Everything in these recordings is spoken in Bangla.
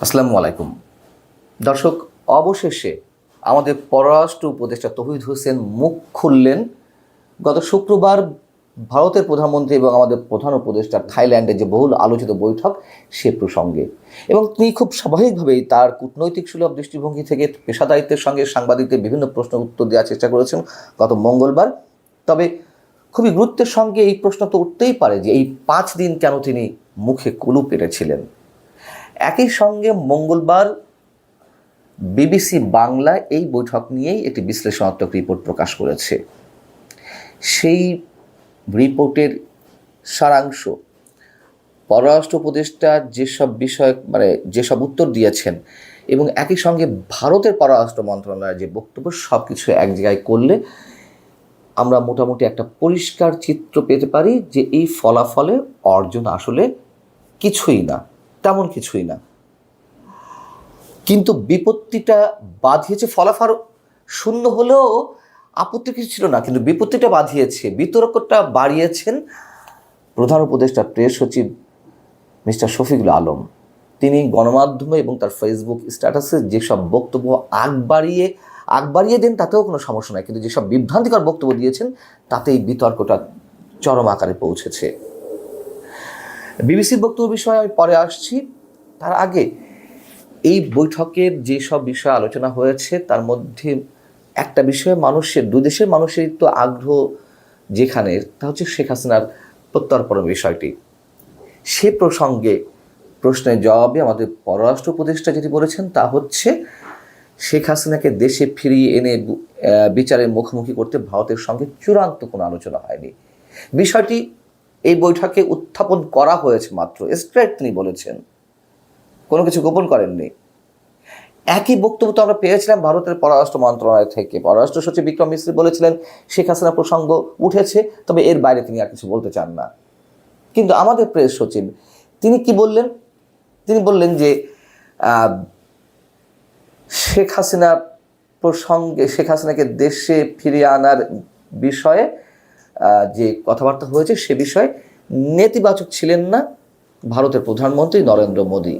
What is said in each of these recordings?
আসসালামু আলাইকুম। দর্শক, অবশেষে আমাদের পররাষ্ট্র উপদেষ্টা তহিদ হোসেন মুখ খুললেন। গত শুক্রবার ভারতের প্রধানমন্ত্রী এবং আমাদের প্রধান উপদেষ্টা থাইল্যান্ডে যে বহুল আলোচিত বৈঠক, সে প্রসঙ্গে। এবং তিনি খুব স্বাভাবিকভাবেই তার কূটনৈতিক সুলভ দৃষ্টিভঙ্গি থেকে পেশাদারিত্বের সঙ্গে সাংবাদিকদের বিভিন্ন প্রশ্ন উত্তর দেওয়ার চেষ্টা করেছেন গত মঙ্গলবার। তবে খুবই গুরুত্বের সঙ্গে এই প্রশ্ন তো উঠতেই পারে যে এই পাঁচ দিন কেন তিনি মুখে কুলু পেটেছিলেন একই সঙ্গে মঙ্গলবার বিবিসি বাংলা এই বৈঠক নিয়েই একটি বিশ্লেষণাত্মক রিপোর্ট প্রকাশ করেছে। সেই রিপোর্টের সারাংশ পররাষ্ট্র উপদেষ্টা যেসব বিষয় মানে যেসব উত্তর দিয়েছেন এবং একই সঙ্গে ভারতের পররাষ্ট্র মন্ত্রণালয়ের যে বক্তব্য সব কিছু এক জায়গায় করলে আমরা মোটামুটি একটা পরিষ্কার চিত্র পেতে পারি যে এই ফলাফলে অর্জন আসলে কিছুই না। তেমন কিছুই না। কিন্তু বিপত্তিটা বাঁধিয়েছে ফলাফল শূন্য হলেও আপত্তি কিছু ছিল না, কিন্তু বিপত্তিটা বাঁধিয়েছে। বিতর্কটা বাড়িয়েছেন প্রধান উপদেষ্টা প্রেস সচিব মিস্টার শফিকুল আলম। তিনি গণমাধ্যমে এবং তার ফেসবুক স্ট্যাটাসে যেসব বক্তব্য আগ বাড়িয়ে আগ বাড়িয়ে দেন, তাতেও কোনো সমস্যা নাই। কিন্তু যেসব বিভ্রান্তিকর বক্তব্য দিয়েছেন, তাতেই বিতর্কটা চরম আকারে পৌঁছেছে। বিবিসির বক্তব্য বিষয়ে আমি পরে আসছি। তার আগে এই বৈঠকের যেসব বিষয় আলোচনা হয়েছে, তার মধ্যে একটা বিষয়ে মানুষের, দুই দেশের মানুষের তো আগ্রহ যেখানে, তা হচ্ছে শেখ হাসিনার প্রত্যর্পণ বিষয়টি। সে প্রসঙ্গে প্রশ্নের জবাবে আমাদের পররাষ্ট্র উপদেষ্টা যেটি বলেছেন, তা হচ্ছে শেখ হাসিনাকে দেশে ফিরিয়ে এনে বিচারের মুখোমুখি করতে ভারতের সঙ্গে চূড়ান্ত কোনো আলোচনা হয়নি। বিষয়টি এই বৈঠকে উত্থাপন করা হয়েছে মাত্র। স্ট্রেট তিনি বলেছেন। কোনো কিছু গোপন করেননি। একই বক্তব্য তো আমরা পেয়েছিলাম ভারতের পররাষ্ট্র মন্ত্রণালয় থেকে। পররাষ্ট্র সচিব বিক্রম মিশ্রি বলেছিলেন, শেখ হাসিনা প্রসঙ্গ উঠেছে, তবে এর বাইরে তিনি আর কিছু বলতে চান না। কিন্তু আমাদের প্রেস সচিব, তিনি কি বললেন? তিনি বললেন যে শেখ হাসিনা প্রসঙ্গে, শেখ হাসিনাকে দেশে ফিরিয়ে আনার বিষয়ে যে কথাবার্তা হয়েছে সে বিষয়ে নেতিবাচক ছিলেন না ভারতের প্রধানমন্ত্রী নরেন্দ্র মোদী।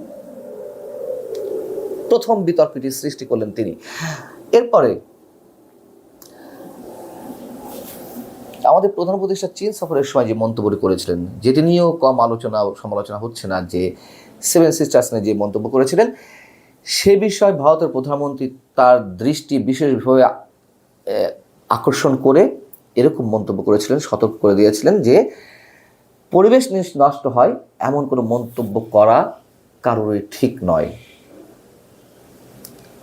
প্রথম বিতর্কটি সৃষ্টি করলেন তিনি। এরপরে আমাদের প্রধান উপদেষ্টা চীন সফরের সময় যে মন্তব্য করেছিলেন, যেটি নিয়েও কম আলোচনা সমালোচনা হচ্ছে না, যে সেভেন সিস্টার্স নিয়ে যে মন্তব্য করেছিলেন, সে বিষয়ে ভারতের প্রধানমন্ত্রী তার দৃষ্টি বিশেষভাবে আকর্ষণ করে এরকম মন্তব্য করেছিলেন, সতর্ক করে দিয়েছিলেন যে পরিবেশ নষ্ট হয় এমন কোনো মন্তব্য করা কারোরই ঠিক নয়।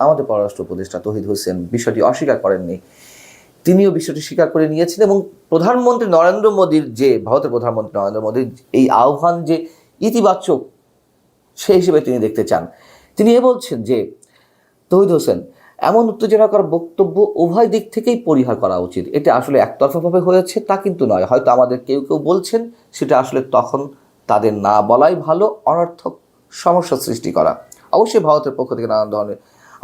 আমাদের পররাষ্ট্র উপদেষ্টা তহিদ হোসেন বিষয়টি অস্বীকার করেননি। তিনিও বিষয়টি স্বীকার করে নিয়েছেন এবং প্রধানমন্ত্রী নরেন্দ্র মোদীর যে, ভারতের প্রধানমন্ত্রী নরেন্দ্র মোদীর এই আহ্বান যে ইতিবাচক, সেই হিসেবে তিনি দেখতে চান। তিনি এ বলছেন যে, তহিদ হোসেন এমন উত্তেজনাকর বক্তব্য উভয় দিক থেকেই পরিহার করা উচিত। এটা আসলে একতরফাভাবে হয়েছে, তা কিন্তু নয়। হয়তো আমাদের কেউ কেউ বলছেন, সেটা আসলে তখন তাদের না বলাই ভালো, অনর্থক সমস্যা সৃষ্টি করা। অবশ্যই ভারতের পক্ষ থেকে নানান ধরনের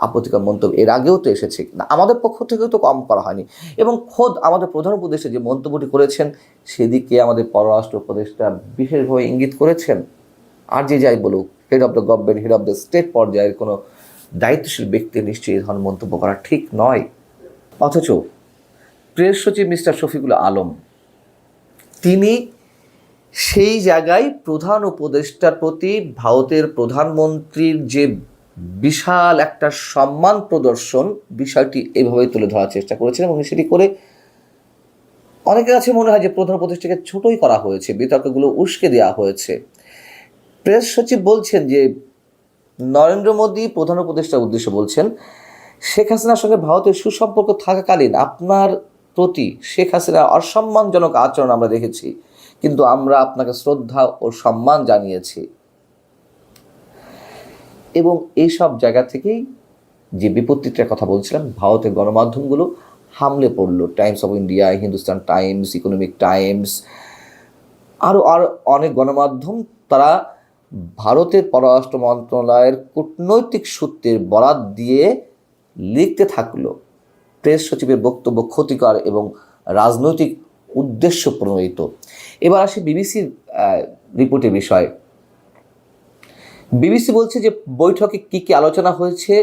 আপত্তিকর মন্তব্য এর আগেও তো এসেছে। না, আমাদের পক্ষ থেকেও তো কম করা হয়নি। এবং খোদ আমাদের প্রধান উপদেষ্টা যে মন্তব্যটি করেছেন, সেদিকে আমাদের পররাষ্ট্র উপদেষ্টা বিশেষভাবে ইঙ্গিত করেছেন, আর যে যাই বলুক head of the government head of the state পর্যায়ের কোনো দায়িত্বশীল ব্যক্তি নিশ্চয়ই ধরনের মন্তব্য করা ঠিক নয়। অথচ প্রেস সচিব মিস্টার শফিকুল আলম, তিনি সেই জায়গায় প্রধান উপদেষ্টার প্রতি ভারতের প্রধানমন্ত্রীর যে বিশাল একটা সম্মান প্রদর্শন, বিষয়টি এভাবেই তুলে ধরার চেষ্টা করেছেন এবং সেটি করে অনেকের কাছে মনে হয় যে প্রধান উপদেষ্টাকে ছোটই করা হয়েছে, বিতর্কগুলো উস্কে দেওয়া হয়েছে। প্রেস সচিব বলছেন যে নরেন্দ্র মোদী প্রধান উপদেষ্টার উদ্দেশ্যে বলছেন, শেখ হাসিনার সঙ্গে ভারতের সুসম্পর্ক থাকাকালীন আপনার প্রতি শেখ হাসিনার অসম্মানজনক আচরণ আমরা দেখেছি, কিন্তু আমরা আপনাকে শ্রদ্ধা ও সম্মান জানিয়েছি। এবং এইসব জায়গা থেকেই যে বিপত্তিটার কথা বলছিলাম, ভারতের গণমাধ্যমগুলো হামলে পড়ল। Times of India, Hindustan Times, Economic Times আরও আর অনেক গণমাধ্যম তারা ভারতের পররাষ্ট্র মন্ত্রণালয়ের কূটনৈতিক সূত্রের বরাত দিয়ে লিখতে থাকল প্রেস সচিবের বক্তব্য ক্ষতিকর এবং রাজনৈতিক উদ্দেশ্য প্রণোদিত। এবার আসি বিবিসির রিপোর্টের বিষয়। বিবিসি বলছে যে বৈঠকে কি কি আলোচনা হয়েছে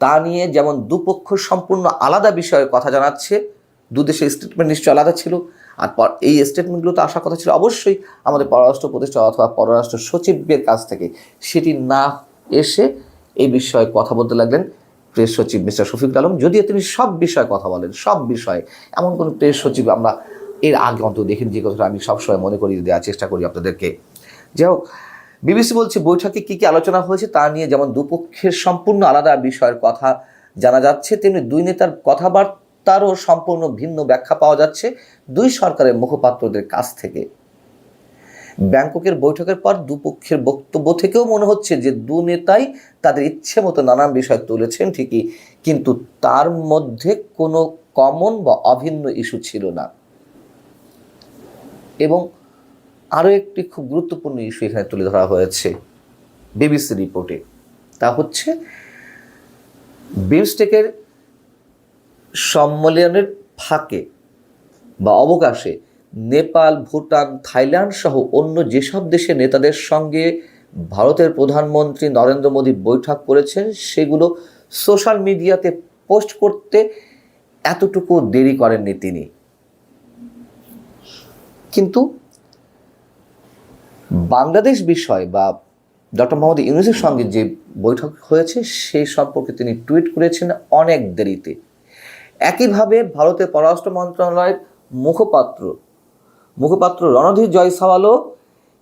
তা নিয়ে যেমন দুপক্ষ সম্পূর্ণ আলাদা বিষয়ে কথা জানাচ্ছে দু দেশের স্টেটমেন্ট নিশ্চয়ই আলাদা ছিল। আর পর- এই স্টেটমেন্টগুলো তো আসার কথা ছিল অবশ্যই আমাদের পররাষ্ট্র প্রতিষ্ঠা অথবা পররাষ্ট্র সচিবের কাছ থেকে। সেটি না এসে এই বিষয়ে কথা বলতে লাগলেন প্রেস সচিব মিস্টার শফিকুল আলম। যদিও তিনি সব বিষয়ে কথা বলেন, সব বিষয়ে। এমন কোনো প্রেস সচিব আমরা এর আগে অন্তত দেখিনি, যে কথাটা আমি সবসময় মনে করি, দেওয়ার চেষ্টা করি আপনাদেরকে। যাই হোক, বিবিসি বলছে, বৈঠকে কি কি আলোচনা হয়েছে তা নিয়ে যেমন দুপক্ষের সম্পূর্ণ আলাদা বিষয়ের কথা জানা যাচ্ছে, তেমনি দুই নেতার কথাবার্তারও সম্পূর্ণ ভিন্ন ব্যাখ্যা পাওয়া যাচ্ছে দুই সরকারের মুখপাত্রদের কাছ থেকে। ব্যাংককের বৈঠকের পর দুপক্ষের বক্তব্য থেকেও মনে হচ্ছে যে দু নেতাই তাদের ইচ্ছে মতো নানান বিষয় তুলেছেন ঠিকই, কিন্তু তার মধ্যে কোনো কমন বা অভিন্ন ইস্যু ছিল না। এবং আরও একটি খুব গুরুত্বপূর্ণ ইস্যু এখানে তুলে ধরা হয়েছে বিবিসি রিপোর্টে। তা হচ্ছে, বিমস্টেকের সম্মেলনের ফাঁকে বা অবকাশে নেপাল, ভুটান, থাইল্যান্ড সহ অন্য যেসব দেশের নেতাদের সঙ্গে ভারতের প্রধানমন্ত্রী নরেন্দ্র মোদী বৈঠক করেছেন, সেগুলো সোশ্যাল মিডিয়াতে পোস্ট করতে এতটুকু দেরি করেননি তিনি। কিন্তু বাংলাদেশ বিষয় বা ডক্টর মোহাম্মদ ইউনুসের সঙ্গে যে বৈঠক হয়েছে সেই সম্পর্কে তিনি টুইট করেছেন অনেক দেরিতে। একইভাবে ভারতের পররাষ্ট্র মন্ত্রণালয়ের মুখপাত্র মুখপাত্র রণধীর জয়সওয়ালও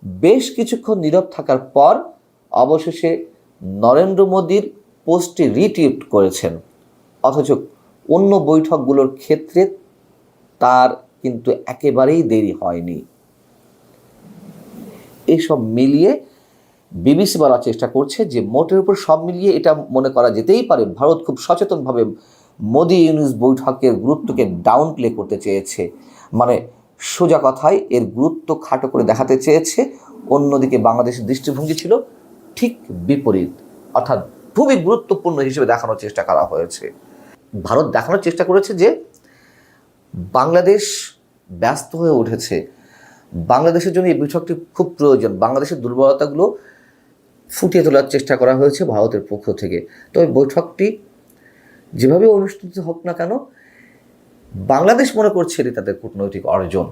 বেশ কিছুক্ষণ নীরব থাকার পর অবশেষে নরেন্দ্র মোদীর পোস্টটি রিটুইট করেছেন। অথচ অন্য বৈঠকগুলোর ক্ষেত্রে তার কিন্তু একেবারেই দেরি হয়নি। এইসব মিলিয়ে বিবিসি বলার চেষ্টা করছে যে মোটের উপর সব মিলিয়ে এটা মনে করা যেতেই পারে, ভারত খুব সচেতনভাবে মোদি ইউনিস বৈঠকের গুরুত্বকে ডাউন প্লে করতে চেয়েছে। মানে সোজা কথায় এর গুরুত্ব খাটো করে দেখাতে চেয়েছে। অন্যদিকে বাংলাদেশের দৃষ্টিভঙ্গি ছিল ঠিক বিপরীত। অর্থাৎ খুবই গুরুত্বপূর্ণ হিসেবে দেখানোর চেষ্টা করা হয়েছে। ভারত দেখানোর চেষ্টা করেছে যে বাংলাদেশ ব্যস্ত হয়ে উঠেছে। বাংলাদেশের জন্য এই বৈঠকটি খুব প্রয়োজন। বাংলাদেশের দুর্বলতাগুলো ফুটিয়ে তোলার চেষ্টা করা হয়েছে ভারতের পক্ষ থেকে। তবে বৈঠকটি যেভাবে অনুষ্ঠিত হোক না কেন বাংলাদেশ মনে করছে এটি তাদের কূটনৈতিক অর্জন।